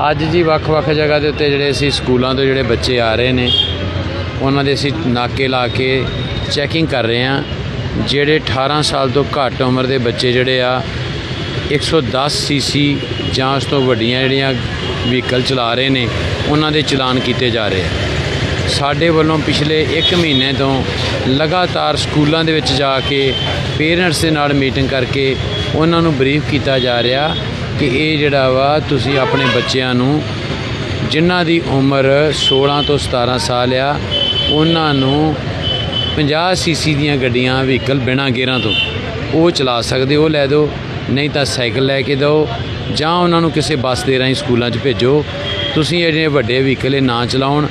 ਅੱਜ ਜੀ ਵੱਖ-ਵੱਖ ਜਗ੍ਹਾ ਦੇ ਉੱਤੇ ਜਿਹੜੇ ਅਸੀਂ ਸਕੂਲਾਂ ਤੋਂ ਜਿਹੜੇ ਬੱਚੇ ਆ ਰਹੇ ਨੇ, ਉਹਨਾਂ ਦੇ ਅਸੀਂ ਨਾਕੇ ਲਾ ਕੇ ਚੈਕਿੰਗ ਕਰ ਰਹੇ ਹਾਂ। ਜਿਹੜੇ 18 ਸਾਲ ਤੋਂ ਘੱਟ ਉਮਰ ਦੇ ਬੱਚੇ ਜਿਹੜੇ ਆ 110 ਸੀਸੀ ਜਾਂ ਉਸ ਤੋਂ ਵੱਡੀਆਂ ਜਿਹੜੀਆਂ ਵਹੀਕਲ ਚਲਾ ਰਹੇ ਨੇ, ਉਹਨਾਂ ਦੇ ਚਲਾਨ ਕੀਤੇ ਜਾ ਰਹੇ ਆ। ਸਾਡੇ ਵੱਲੋਂ ਪਿਛਲੇ 1 ਮਹੀਨੇ ਤੋਂ ਲਗਾਤਾਰ ਸਕੂਲਾਂ ਦੇ ਵਿੱਚ ਜਾ ਕੇ ਪੇਰੈਂਟਸ ਦੇ ਨਾਲ ਮੀਟਿੰਗ ਕਰਕੇ ਉਹਨਾਂ ਨੂੰ ਬਰੀਫ ਕੀਤਾ ਜਾ ਰਿਹਾ। ਕਿ ਇਹ ਜਿਹੜਾ ਵਾ ਤੁਸੀਂ ਆਪਣੇ ਬੱਚਿਆਂ ਨੂੰ ਜਿਨ੍ਹਾਂ ਦੀ ਉਮਰ 16 ਤੋਂ 17 ਸਾਲ ਆ, ਉਹਨਾਂ ਨੂੰ 50 ਸੀਸੀ ਦੀਆਂ ਗੱਡੀਆਂ ਵਹੀਕਲ ਬਿਨਾਂ ਗੇਅਰਾਂ ਤੋਂ ਉਹ ਚਲਾ ਸਕਦੇ, ਉਹ ਲੈ ਦਿਓ, ਨਹੀਂ ਤਾਂ ਸਾਈਕਲ ਲੈ ਕੇ ਦਿਓ ਜਾਂ ਉਹਨਾਂ ਨੂੰ ਕਿਸੇ ਬੱਸ ਦੇ ਰਾਹੀਂ ਸਕੂਲਾਂ 'ਚ ਭੇਜੋ। ਤੁਸੀਂ ਇਹ ਜਿਹੜੇ ਵੱਡੇ ਵਹੀਕਲ ਇਹ ਨਾ ਚਲਾਉਣ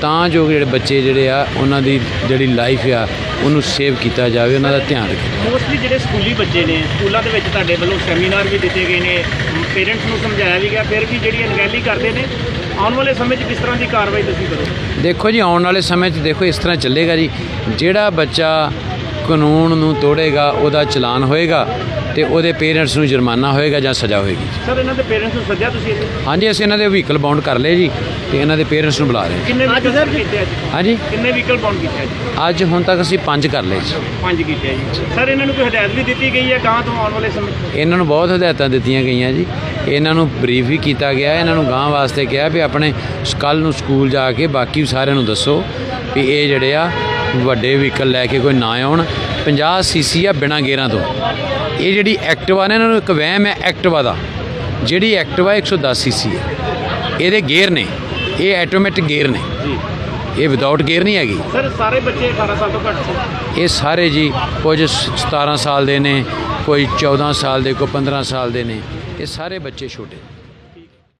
ਤਾਂ ਜੋ ਜਿਹੜੇ ਬੱਚੇ ਜਿਹੜੇ ਆ ਉਹਨਾਂ ਦੀ ਜਿਹੜੀ ਲਾਈਫ ਆ ਉਹਨੂੰ ਸੇਵ ਕੀਤਾ ਜਾਵੇ ਉਹਨਾਂ ਦਾ ਧਿਆਨ ਰੱਖਿਆ ਮੋਸਟਲੀ ਜਿਹੜੇ ਸਕੂਲੀ ਬੱਚੇ ਨੇ ਸਕੂਲਾਂ ਦੇ ਵਿੱਚ ਤੁਹਾਡੇ ਵੱਲੋਂ ਸੈਮੀਨਾਰ ਵੀ ਦਿੱਤੇ ਗਏ ਨੇ ਪੇਰੈਂਟਸ ਨੂੰ ਸਮਝਾਇਆ ਵੀ ਗਿਆ ਫਿਰ ਵੀ ਜਿਹੜੀ ਅਣਗਹਿਲੀ ਕਰਦੇ ਨੇ ਆਉਣ ਵਾਲੇ ਸਮੇਂ 'ਚ ਕਿਸ ਤਰ੍ਹਾਂ ਦੀ ਕਾਰਵਾਈ ਤੁਸੀਂ ਕਰੋਗੇ? ਦੇਖੋ ਜੀ ਆਉਣ ਵਾਲੇ ਸਮੇਂ 'ਚ ਦੇਖੋ ਇਸ ਤਰ੍ਹਾਂ ਚੱਲੇਗਾ ਜੀ। ਜਿਹੜਾ ਬੱਚਾ ਕਾਨੂੰਨ ਨੂੰ ਤੋੜੇਗਾ ਉਹਦਾ ਚਲਾਨ ਹੋਏਗਾ ਤੇ ਉਹਦੇ ਪੇਰੈਂਟਸ ਨੂੰ ਜੁਰਮਾਨਾ ਹੋਏਗਾ ਜਾਂ ਸਜ਼ਾ ਹੋਏਗੀ ਸਰ ਇਹਨਾਂ ਦੇ ਪੇਰੈਂਟਸ ਨੂੰ ਸੱਦਿਆ ਤੁਸੀਂ? ਹਾਂਜੀ ਅਸੀਂ ਇਹਨਾਂ ਦੇ ਵਹੀਕਲ ਬਾਉਂਡ ਕਰ ਲਏ ਜੀ। ਤੇ ਇਹਨਾਂ ਦੇ ਪੇਰੈਂਟਸ ਨੂੰ ਬੁਲਾ ਰਹੇ ਹਾਂ। ਕਿੰਨੇ ਵਹੀਕਲ ਸਰ ਕੀਤੇ ਅੱਜ ਹਾਂਜੀ? ਕਿੰਨੇ ਵਹੀਕਲ ਬਾਉਂਡ ਕੀਤੇ ਅੱਜ ਅੱਜ ਹੁਣ ਤੱਕ ਅਸੀਂ ਪੰਜ ਕਰ ਲਏ ਜੀ। ਪੰਜ ਕੀਤੇ ਆ ਜੀ। ਸਰ ਇਹਨਾਂ ਨੂੰ ਕੋਈ ਹਦਾਇਤ ਵੀ ਦਿੱਤੀ ਗਈ ਹੈ ਗਾਂ ਤੋਂ ਆਉਣ ਵਾਲੇ ਸਮੇਂ? 'ਚ? ਇਹਨਾਂ ਨੂੰ ਬਹੁਤ ਹਦਾਇਤਾਂ ਦਿੱਤੀਆਂ ਗਈਆਂ ਜੀ। ਇਹਨਾਂ ਨੂੰ ਬਰੀਫ ਵੀ ਕੀਤਾ ਗਿਆ ਇਹਨਾਂ ਨੂੰ ਗਾਂ ਵਾਸਤੇ ਕਿਹਾ ਵੀ ਆਪਣੇ ਕੱਲ ਨੂੰ ਸਕੂਲ ਜਾ ਕੇ ਬਾਕੀ ਸਾਰਿਆਂ ਨੂੰ ਦੱਸੋ ਵੀ ਇਹ ਜਿਹੜੇ ਆ ਵੱਡੇ ਵਹੀਕਲ ਲੈ ਕੇ ਕੋਈ ਨਾ ਆਉਣ। 50 ਸੀਸੀ ਆ ਬਿਨਾਂ ਗੇਅਰਾਂ ਤੋਂ। ਇਹ ਜਿਹੜੀ ਐਕਟਿਵਾ ਨੇ ਇਹਨਾਂ ਨੂੰ ਇੱਕ ਵਹਿਮ ਹੈ ਐਕਟਿਵਾ ਦਾ। ਜਿਹੜੀ ਐਕਟਿਵਾ 110 ਸੀਸੀ ਹੈ। ਇਹਦੇ ਗੇਅਰ ਨੇ। ਇਹ ਆਟੋਮੈਟਿਕ ਗੇਅਰ ਨੇ। ਜੀ। ਇਹ ਵਿਦਆਊਟ ਗੇਅਰ ਨਹੀਂ ਹੈਗੀ। ਸਰ ਸਾਰੇ ਬੱਚੇ 18 ਸਾਲ ਤੋਂ ਘੱਟ ਸੀ। ਇਹ ਸਾਰੇ ਜੀ ਕੁਝ 17 ਸਾਲ ਦੇ ਨੇ ਕੋਈ 14 ਸਾਲ ਦੇ ਕੋਈ 15 ਸਾਲ ਦੇ ਨੇ। ਇਹ ਸਾਰੇ ਬੱਚੇ ਛੋਟੇ।